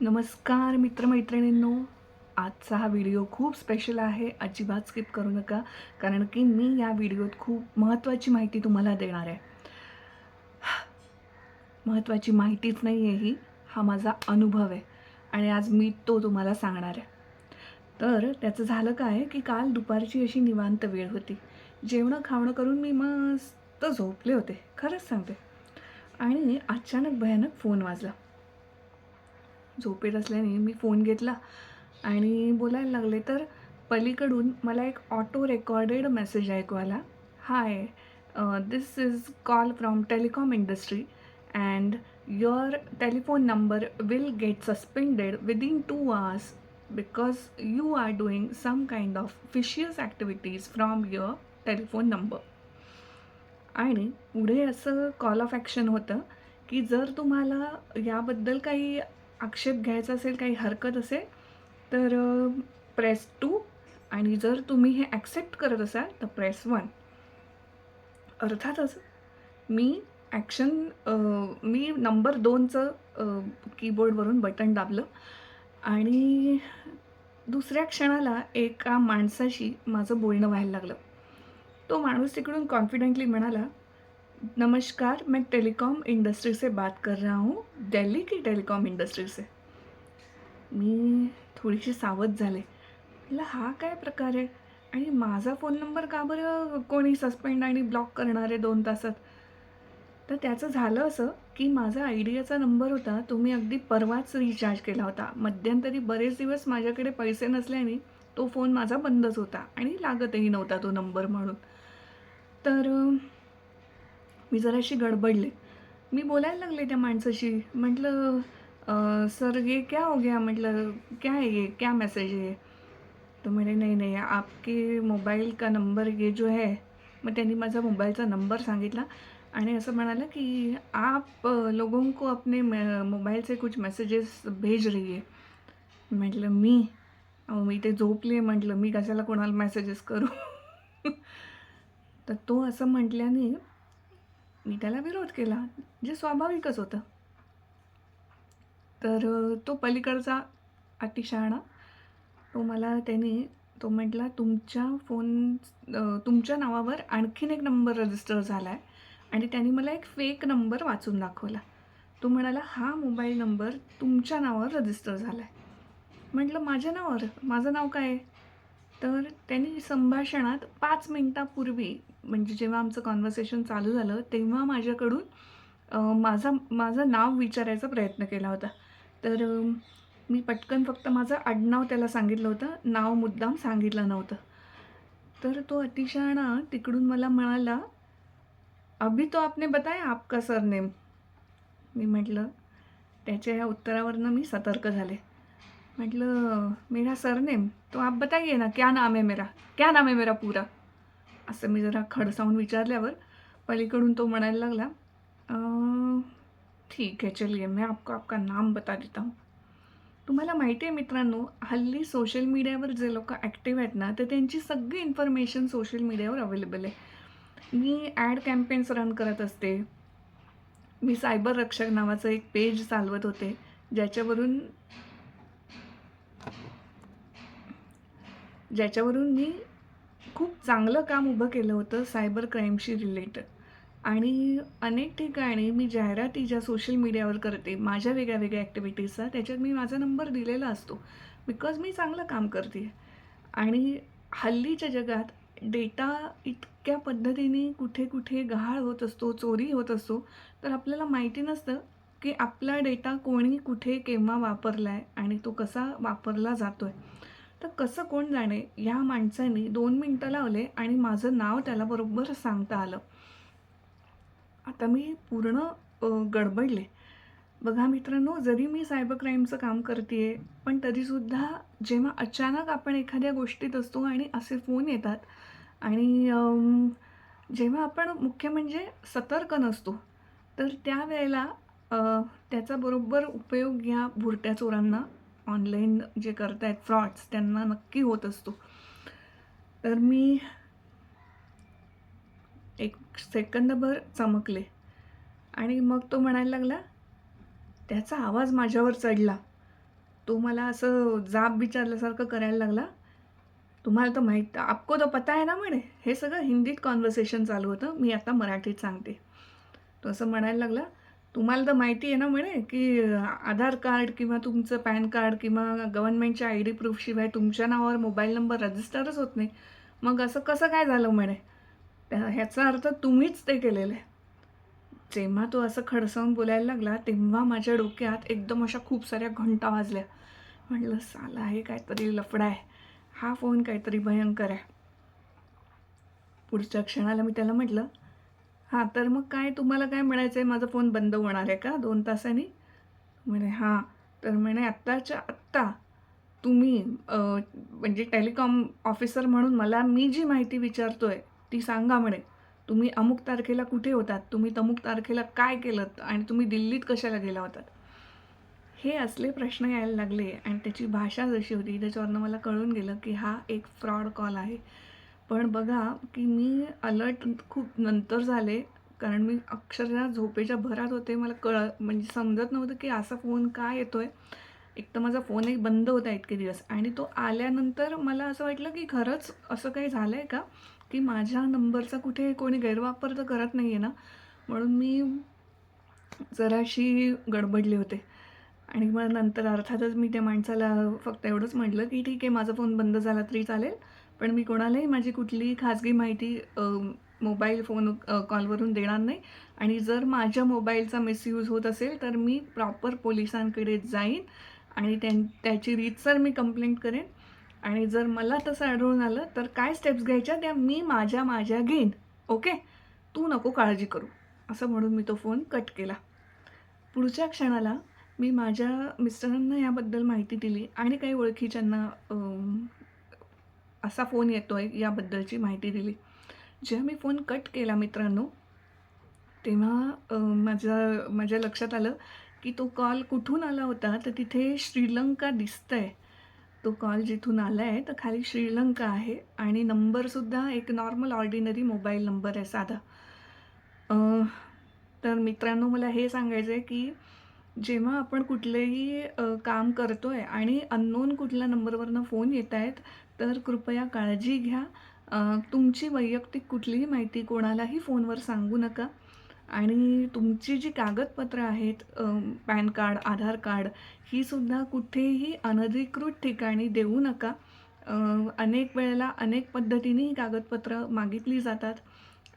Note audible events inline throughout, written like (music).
नमस्कार मित्रमैत्रिणींनो. आजचा हा व्हिडिओ खूप स्पेशल आहे. अजिबात स्किप करू नका कारण की मी या व्हिडिओत खूप महत्त्वाची माहिती तुम्हाला देणार आहे. महत्त्वाची माहितीच नाही आहे ही हा माझा अनुभव आहे. आणि आज मी तो तुम्हाला सांगणार आहे. तर त्याचं झालं काय की काल दुपारची अशी निवांत वेळ होती. जेवणं खावणं करून मी मस्त झोपले होते. खरंच सांगते. आणि अचानक भयानक फोन वाजला. झोपेत असल्याने मी फोन घेतला आणि बोलायला लागले तर पलीकडून मला एक ऑटो रेकॉर्डेड मेसेज ऐकू आला hi this is call from telecom industry and your telephone number will get suspended within two hours because you are doing some kind of suspicious activities from your telephone number आणि पुढे असं call of action होतं की जर तुम्हाला याबद्दल काही आक्षेप घ्यायचा असेल काही हरकत असेल तर प्रेस टू आणि जर तुम्ही हे ॲक्सेप्ट करत असाल तर प्रेस वन अर्थातच मी ॲक्शन मी नंबर दोनचं कीबोर्डवरून बटन दाबलं. आणि दुसऱ्या क्षणाला एका माणसाशी माझं बोलणं व्हायला लागलं. तो माणूस तिकडून कॉन्फिडेंटली म्हणाला नमस्कार मैं टेलीकॉम इंडस्ट्री से बात कर रहा हूँ दिल्ली की टेलिकॉम इंडस्ट्री से। मी थोडीशी सावध झाले. म्हटलं हा काय प्रकार आहे? आणि माझा फोन नंबर का बरं कोणी सस्पेंड आणि ब्लॉक करणार आहे दोन तासात? तर त्याचं झालं असं की माझा आयडियाचा नंबर होता तुम्ही अगदी परवाच रिचार्ज केला होता. मध्यंतरी बरेच दिवस माझ्याकडे पैसे नसल्याने तो फोन माझा बंदच होता आणि लागतही नव्हता तो नंबर म्हणून. तर मी जराशी गडबडले. मी बोलायला लागले त्या माणसाशी. म्हटलं सर ये क्या हो गया? म्हटलं क्या है ये? क्या मैसेज है तो म्हणे नाही नाही आपके मोबाईल का नंबर ये जो है. मग त्यांनी माझा मोबाईलचा नंबर सांगितला आणि असं म्हणाला की आप लोगों को अपने मोबाईल से कुछ मैसेजेस भेज रही है. म्हटलं मी? अहो मी ते झोपले. म्हटलं मी कशाला कोणाला मेसेजेस करू? (laughs) तर तो असं म्हटल्याने मी त्याला विरोध केला जे स्वाभाविकच होतं. तर तो पलीकडचा अतिशहाणा तो मला त्याने तो म्हटला तुमच्या फोन तुमच्या नावावर आणखीन एक नंबर रजिस्टर झाला आहे आणि त्याने मला एक फेक नंबर वाचून दाखवला. तो म्हणाला हा मोबाईल नंबर तुमच्या नावावर रजिस्टर झाला आहे म्हटलं माझ्या नावावर? माझं नाव काय आहे? तर त्यांनी संभाषणात पाच मिनटापूर्वी म्हणजे जेव्हा आमचं कॉन्व्हर्सेशन चालू झालं तेव्हा माझ्याकडून माझा माझं नाव विचारायचा प्रयत्न केला होता. तर मी पटकन फक्त माझं आडनाव त्याला सांगितलं होतं नाव मुद्दाम सांगितलं नव्हतं. तर तो अतिशहाणा तिकडून मला म्हणाला अभी तो आपने बताया आपका सरनेम मी म्हटलं त्याच्या या उत्तरावरनं मी सतर्क झाले. म्हटलं मेरा सरनेम तो आप बताइए ना क्या नाम आहे मेरा? क्या नाम आहे मेरा पुरा? असं मी जरा खडसावून विचारल्यावर पलीकडून तो म्हणायला लागला ठीक आहे चलिए मैं आपको आपका नाम बता देता हूँ. तुम्हाला माहिती आहे मित्रांनो हल्ली सोशल मीडियावर जे लोक ॲक्टिव्ह आहेत ना तर त्यांची सगळी इन्फॉर्मेशन सोशल मीडियावर अवेलेबल आहे. मी ॲड कॅम्पेन्स रन करत असते. मी सायबर रक्षक नावाचं एक पेज चालवत होते ज्याच्यावरून ज्याच्यावरून मी खूप चांगलं काम उभं केलं होतं सायबर क्राईमशी रिलेटेड. आणि अनेक ठिकाणी मी जाहिराती ज्या सोशल मीडियावर करते माझ्या वेगळ्या वेगळ्या ॲक्टिव्हिटीजचा त्याच्यात मी माझा नंबर दिलेला असतो. बिकॉज मी चांगलं काम करते. आणि हल्लीच्या जगात डेटा इतक्या पद्धतीने कुठे कुठे गहाळ होत असतो चोरी होत असतो तर आपल्याला माहिती नसतं की आपला डेटा कोणी कुठे केव्हा वापरला आहे आणि तो कसा वापरला जातो आहे तर कसं कोण जाणे? ह्या माणसाने दोन मिनटं लावले आणि माझं नाव त्याला बरोबर सांगता आलं. आता मी पूर्ण गडबडले. बघा मित्रांनो जरी मी सायबर क्राईमचं काम करते आहे पण तरीसुद्धा जेव्हा अचानक आपण एखाद्या गोष्टीत असतो आणि असे फोन येतात आणि जेव्हा आपण मुख्य म्हणजे सतर्क नसतो तर त्यावेळेला त्याचा बरोबर उपयोग या भुरट्या चोरांना. ऑनलाईन जे करत आहेत फ्रॉड्स त्यांना नक्की होत असतो. तर मी एक सेकंदभर चमकले. आणि मग तो म्हणायला लागला त्याचा आवाज माझ्यावर चढला. तो मला असं जाब विचारल्यासारखं करायला लागला. तुम्हाला तर माहीत आपको तो पता आहे ना म्हणे. हे सगळं हिंदीत कॉन्व्हर्सेशन चालू होतं. मी आता मराठीत सांगते. तो असं म्हणायला लागला तुम्हाला तर माहिती आहे ना म्हणे की आधार कार्ड किंवा तुमचं पॅन कार्ड किंवा गव्हर्नमेंटच्या आय डी प्रूफशिवाय तुमच्या नावावर मोबाईल नंबर रजिस्टरच होत नाही. मग असं कसं काय झालं म्हणे? त्या- ह्याचा अर्थ तुम्हीच ते केलेलं. आहे जेव्हा तो असं खडसावून बोलायला लागला तेव्हा माझ्या डोक्यात एकदम अशा खूप साऱ्या घंटा वाजल्या. म्हटलं साला हे काहीतरी लफडा आहे. हा फोन काहीतरी भयंकर आहे. पुढच्या क्षणाला मी त्याला म्हटलं हां तर मग काय तुम्हाला काय म्हणायचं आहे माझा फोन बंद होणार आहे का? दोन तासांनी? म्हणे हां. तर म्हणे आत्ताच्या आत्ता तुम्ही म्हणजे टेलिकॉम ऑफिसर म्हणून मला मी जी माहिती विचारतो आहे ती सांगा म्हणे. तुम्ही अमुक तारखेला कुठे होतात? तुम्ही तमुक तारखेला काय केलं? आणि तुम्ही दिल्लीत कशाला गेला होतात? हे असले प्रश्न यायला लागले. आणि त्याची भाषा जशी होती त्याच्यावरनं मला कळून गेलं की हा एक फ्रॉड कॉल आहे. पण बघा की मी अलर्ट खूप नंतर झाले कारण मी अक्षरशः झोपेच्या भरात होते. मला कळ म्हणजे समजत नव्हतं की असा फोन का येतो आहे एक तर माझा फोन एक बंद होता इतके दिवस आणि तो आल्यानंतर मला असं वाटलं की खरंच असं काही झालं आहे का? की माझ्या नंबरचा कुठे कोणी गैरवापर तर करत नाही आहे ना? म्हणून मी जराशी गडबडले होते. आणि मग नंतर अर्थातच मी त्या माणसाला फक्त एवढंच म्हटलं की ठीक आहे माझा फोन बंद झाला तरी चालेल. पण मी कोणालाही माझी कुठलीही खाजगी माहिती मोबाईल फोन कॉलवरून देणार नाही. आणि जर माझ्या मोबाईलचा मिसयूज होत असेल तर मी प्रॉपर पोलिसांकडे जाईन आणि त्यां त्याची रीतसर मी कंप्लेंट करेन. आणि जर मला तसं आढळून आलं तर काय स्टेप्स घ्यायच्या त्या मी माझ्या माझ्या घेईन. ओके? तू नको काळजी करू. असं म्हणून मी तो फोन कट केला. पुढच्या क्षणाला मी माझ्या मिस्टरांना याबद्दल माहिती दिली आणि काही ओळखीच्यांना असा फोन येतो आहे याबद्दलची माहिती दिली. जेव्हा मी फोन कट केला मित्रांनो तेव्हा माझं माझ्या माझ्या लक्षात आलं की तो कॉल कुठून आला होता तर तिथे श्रीलंका दिसतंय. तो कॉल जिथून आला आहे तर खाली श्रीलंका आहे आणि नंबरसुद्धा एक नॉर्मल ऑर्डिनरी मोबाईल नंबर आहे साधा. तर मित्रांनो मला हे सांगायचं आहे की जेव्हा आपण कुठलेही काम करतो आहे आणि अननोन कुठल्या नंबरवरनं फोन येत आहेत तर कृपया काळजी घ्या. तुमची वैयक्तिक कुठलीही माहिती कोणालाही फोनवर सांगू नका. आणि तुमची जी कागदपत्रं आहेत पॅन कार्ड आधार कार्ड ही सुद्धा कुठेही अनधिकृत ठिकाणी देऊ नका. अनेक वेळेला अनेक पद्धतीने ही कागदपत्रं मागितली जातात.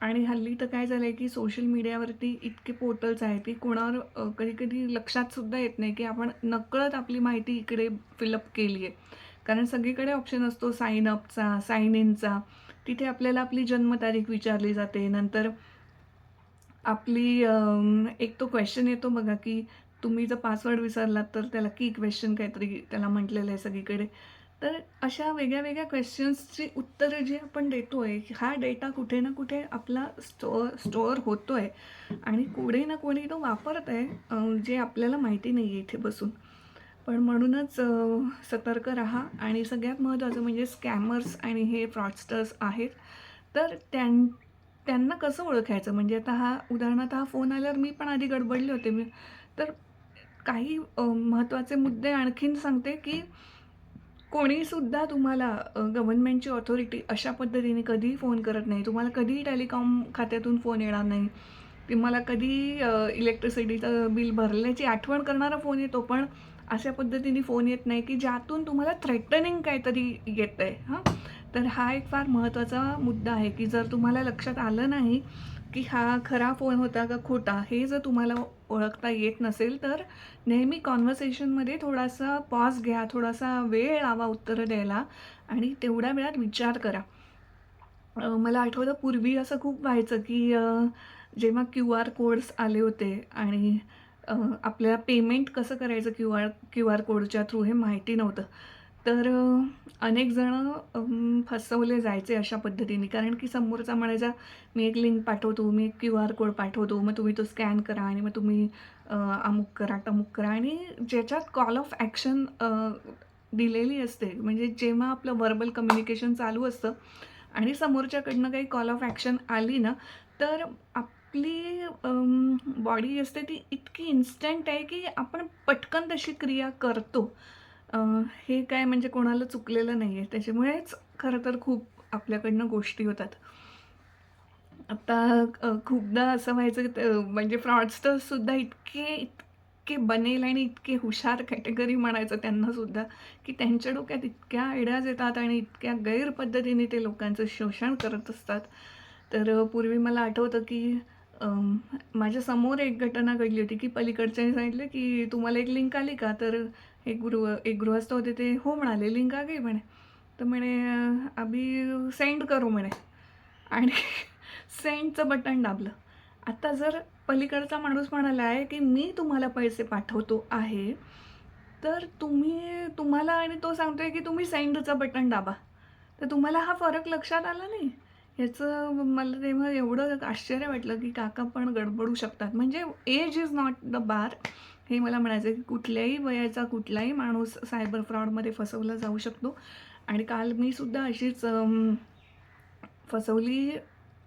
आणि हल्ली तर काय झालं आहे की सोशल मीडियावरती इतके पोर्टल्स आहेत की कोणावर कधी कधी लक्षात सुद्धा येत नाही की आपण नकळत आपली माहिती इकडे फिलअप केली आहे. कारण सगळीकडे ऑप्शन असतो साईन अपचा साईन इनचा तिथे आपल्याला आपली जन्मतारीख विचारली जाते. नंतर आपली एक तो क्वेश्चन येतो बघा की तुम्ही जर पासवर्ड विसरलात तर त्याला की क्वेश्चन काहीतरी त्याला म्हटलेलं आहे सगळीकडे. तर अशा वेगळ्या वेगळ्या क्वेश्चन्सची उत्तरं जी आपण देतो आहे हा डेटा कुठे ना कुठे आपला स्टोअर स्टोअर होतो आहे आणि कोणी ना कोणी तो वापरत आहे जे आपल्याला माहिती नाही आहे इथे बसून. पण म्हणूनच सतर्क राहा. आणि सगळ्यात महत्त्वाचं म्हणजे स्कॅमर्स आणि हे फ्रॉडस्टर्स आहेत. तर त्यां त्यांना कसं ओळखायचं? म्हणजे आता हा उदाहरणार्थ हा फोन आल्यावर मी पण आधी गडबडले होते. मी तर काही महत्त्वाचे मुद्दे आणखीन सांगते की कोणीसुद्धा तुम्हाला गव्हर्नमेंटची ऑथॉरिटी अशा पद्धतीने कधीही फोन करत नाही. तुम्हाला कधीही टेलिकॉम खात्यातून फोन येणार नाही. तुम्हाला कधी इलेक्ट्रिसिटीचं बिल भरल्याची आठवण करणारा फोन येतो पण अशा पद्धतीने फोन येत नाही की ज्यातून तुम्हाला थ्रेटनिंग काहीतरी येतं आहे हां? तर हा एक फार महत्त्वाचा मुद्दा आहे की जर तुम्हाला लक्षात आलं नाही की हा खरा फोन होता का खोटा हे जर तुम्हाला ओळखता येत नसेल तर नेहमी कॉन्व्हर्सेशनमध्ये थोडासा पॉज घ्या थोडासा वेळ लावा उत्तरं द्यायला आणि तेवढ्या वेळात विचार करा. मला आठवतं पूर्वी असं खूप व्हायचं की जेव्हा क्यू आर कोड्स आले होते आणि आपल्याला पेमेंट कसं करायचं क्यू आर क्यू आर कोडच्या थ्रू हे माहिती नव्हतं. तर अनेकजणं अनेक फसवले जायचे अशा पद्धतीने. कारण की समोरचा म्हणायचा मी एक लिंक पाठवतो मी एक क्यू आर कोड पाठवतो मग तुम्ही तो स्कॅन करा आणि मग तुम्ही अमुक करा टमुक करा. आणि ज्याच्यात कॉल ऑफ ॲक्शन दिलेली असते म्हणजे जेव्हा आपलं व्हर्बल कम्युनिकेशन चालू असतं आणि समोरच्याकडनं काही कॉल ऑफ ॲक्शन आली ना तर आपली बॉडी असते ती इतकी इन्स्टंट आहे की आपण पटकन तशी क्रिया करतो. हे काय म्हणजे कोणाला चुकलेलं नाही आहे त्याच्यामुळेच खरं तर खूप आपल्याकडनं गोष्टी होतात. आता खूपदा असं व्हायचं की म्हणजे फ्रॉडस्टर्ससुद्धा इतके इतके बनेल आणि इतके हुशार कॅटेगरी म्हणायचं त्यांनासुद्धा की त्यांच्या डोक्यात इतक्या आयडियाज येतात आणि इतक्या गैर पद्धतीने ते लोकांचं शोषण करत असतात. तर पूर्वी मला आठवतं की माझ्यासमोर एक घटना घडली होती की पलीकडच्याने सांगितलं की तुम्हाला एक लिंक आली का? तर एक गृह एक गृहस्थ होते ते हो म्हणाले लिंक आ गई म्हणे. तर म्हणे आम्ही अभी सेंड करू म्हणे. आणि (laughs) सेंडचं बटन दाबलं. आता जर पलीकडचा माणूस म्हणाला आहे की मी तुम्हाला पैसे पाठवतो आहे तर तुम्ही तुम्हाला आणि तो सांगतोय की तुम्ही सेंडचं बटन दाबा. तर तुम्हाला हा फरक लक्षात आला नाही? ह्याचं मला तेव्हा एवढं आश्चर्य वाटलं की काका पण गडबडू शकतात. म्हणजे age is not the bar हे मला म्हणायचं की कुठल्याही वयाचा कुठलाही माणूस सायबर फ्रॉडमध्ये फसवला जाऊ शकतो. आणि काल मी सुद्धा अशीच फसवली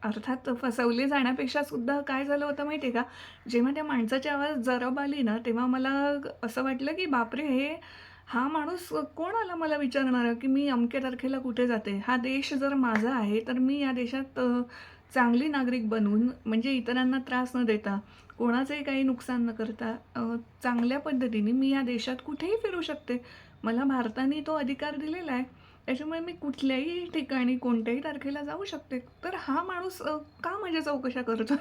अर्थात फसवली जाण्यापेक्षा सुद्धा काय झालं होतं माहिती आहे का? जेव्हा त्या माणसाची आवाज जरब आली ना तेव्हा मला असं वाटलं की बापरे हे हा माणूस कोण आला मला विचारणार की मी अमक्या तारखेला कुठे जाते? हा देश जर माझा आहे तर मी या देशात चांगली नागरिक बनून म्हणजे इतरांना त्रास न देता कोणाचंही काही नुकसान न करता चांगल्या पद्धतीने मी या देशात कुठेही फिरू शकते. मला भारताने तो अधिकार दिलेला आहे. त्याच्यामुळे मी कुठल्याही ठिकाणी कोणत्याही तारखेला जाऊ शकते. तर हा माणूस का माझ्या चौकशा करतो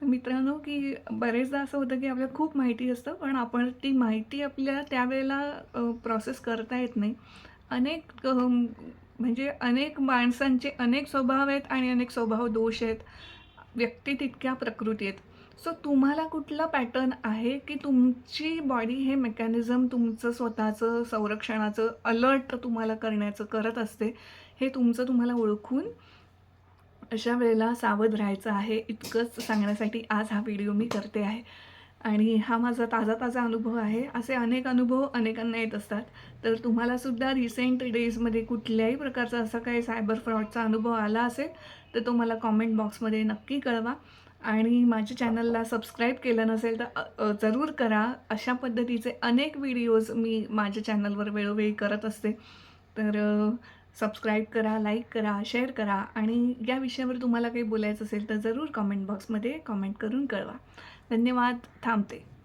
तर मित्रांनो की बरेचदा असं होतं की आपल्याला खूप माहिती असतं पण आपण ती माहिती आपल्या त्यावेळेला प्रोसेस करता येत नाही. अनेक म्हणजे अनेक माणसांचे अनेक स्वभाव आहेत आणि अनेक स्वभाव दोष आहेत. व्यक्ती तितक्या प्रकृती आहेत. सो तुम्हाला कुठला पॅटर्न आहे की तुमची बॉडी हे मेकॅनिझम तुमचं स्वतःचं संरक्षणाचं अलर्ट तुम्हाला करण्याचं करत असते हे तुमचं तुम्हाला ओळखून अशा वेळेला सावध राहायचं आहे. इतकंच सांगण्यासाठी आज हा व्हिडिओ मी करते आहे. आणि हा माझा ताजा ताजा अनुभव आहे. असे अनेक अनुभव अनेकांना येत असतात. तर तुम्हालासुद्धा रिसेंट डेजमध्ये कुठल्याही प्रकारचा असा काही सायबर फ्रॉडचा अनुभव आला असेल तर तो मला कॉमेंट बॉक्समध्ये नक्की कळवा. आणि माझ्या चॅनलला सबस्क्राईब केलं नसेल तर जरूर करा. अशा पद्धतीचे अनेक व्हिडिओज मी माझ्या चॅनलवर वेळोवेळी करत असते. तर सबस्क्राईब करा लाईक करा शेअर करा आणि या विषयावर तुम्हाला काही बोलायचं असेल तर जरूर कॉमेंट बॉक्समध्ये कॉमेंट करून कळवा. धन्यवाद. थांबते.